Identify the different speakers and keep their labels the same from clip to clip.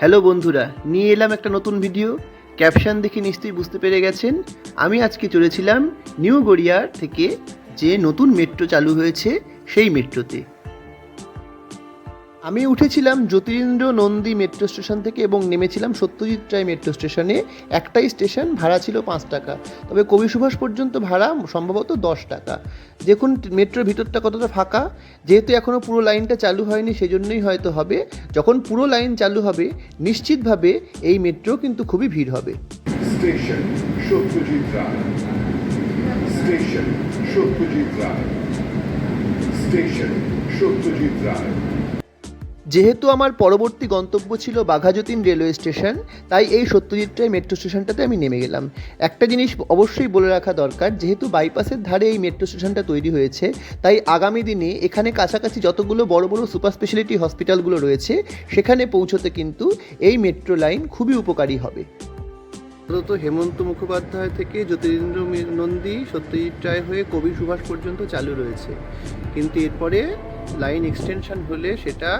Speaker 1: Hello বন্ধুরা, নিয়ে এলাম একটা নতুন ভিডিও। ক্যাপশন দেখে নিশ্চয়ই বুঝতে পেরে গেছেন। আমি আজকে চলেছিলাম নিউ গড়িয়ার থেকে যে নতুন মেট্রো চালু হয়েছে সেই মেট্রোতে। আমি উঠেছিলাম জ্যোতিরিন্দ্র নন্দী মেট্রো স্টেশন থেকে এবং নেমেছিলাম সত্যজিৎ রায় মেট্রো স্টেশনে একটাই স্টেশন ভাড়া ছিল পাঁচ টাকা। তবে কবি সুভাষ পর্যন্ত ভাড়া সম্ভবত দশ টাকা। দেখুন মেট্রোর ভিতরটা কতটা ফাঁকা। যেহেতু এখনও পুরো লাইনটা চালু হয়নি, সেজন্যই হয়তো হবে। যখন পুরো লাইন চালু হবে, নিশ্চিতভাবে এই মেট্রো কিন্তু খুবই ভিড় হবে।
Speaker 2: Station Satyajit Ray. Station Satyajit Ray. Station Satyajit Ray.
Speaker 1: যেহেতু আমার পরবর্তী গন্তব্য ছিল বাঘাযতীন রেলওয়ে স্টেশন, তাই এই সত্যজিৎ রায় মেট্রো স্টেশনটাতে আমি নেমে গেলাম। একটা জিনিস অবশ্যই বলে রাখা দরকার, যেহেতু বাইপাসের ধারে এই মেট্রো স্টেশনটা তৈরি হয়েছে, তাই আগামী দিনে এখানে কাছাকাছি যতগুলো বড় বড় সুপার স্পেশালিটি হসপিটালগুলো রয়েছে, সেখানে পৌঁছতে কিন্তু এই মেট্রো লাইন খুবই উপকারী হবে। আপাতত হেমন্ত মুখোপাধ্যায় থেকে জ্যোতিরিন্দ্র নন্দী সত্যজিৎ রায় হয়ে কবি সুভাষ পর্যন্ত চালু রয়েছে। কিন্তু এরপরে লাইন এক্সটেনশন হলে সেটা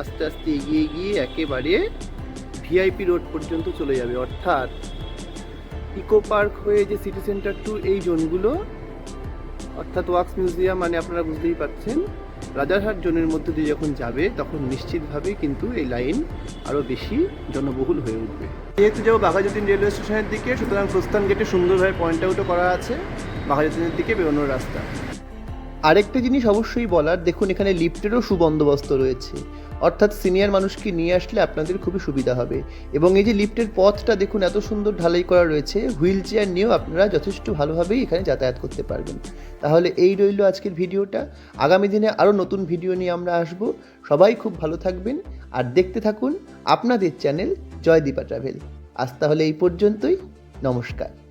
Speaker 1: আস্তে আস্তে এগিয়ে গিয়ে একেবারে ভিআইপি রোড পর্যন্ত চলে যাবে। অর্থাৎ ইকো পার্ক হয়ে যে সিটি সেন্টার টু এই জোনগুলো অর্থাৎ ওয়াক্স মিউজিয়াম মানে আপনারা বুঝতেই পারছেন, রাজারহাট জোনের মধ্যে দিয়ে যখন যাবে, তখন নিশ্চিতভাবে কিন্তু এই লাইন আরও বেশি জনবহুল হয়ে উঠবে। যেহেতু যাব বাঘাযতীন রেলওয়ে স্টেশনের দিকে, সুতরাং প্রস্থান গেটে সুন্দরভাবে পয়েন্ট আউটও করা আছে, বাঘাযতীনের দিকে বেরোনোর রাস্তা। আরেকটা জিনিস অবশ্যই বলার, দেখুন এখানে লিফটেরও সুবন্দোবস্ত রয়েছে। অর্থাৎ সিনিয়র মানুষকে নিয়ে আসলে আপনাদের খুবই সুবিধা হবে। এবং এই যে লিফটের পথটা, দেখুন এত সুন্দর ঢালাই করা রয়েছে, হুইল চেয়ার নিয়েও আপনারা যথেষ্ট ভালোভাবেই এখানে যাতায়াত করতে পারবেন। তাহলে এই রইল আজকের ভিডিওটা। আগামী দিনে আরও নতুন ভিডিও নিয়ে আমরা আসব। সবাই খুব ভালো থাকবেন। আর দেখতে থাকুন আপনাদের চ্যানেল জয়দীপা ট্রাভেল। আজ তাহলে এই পর্যন্তই। নমস্কার।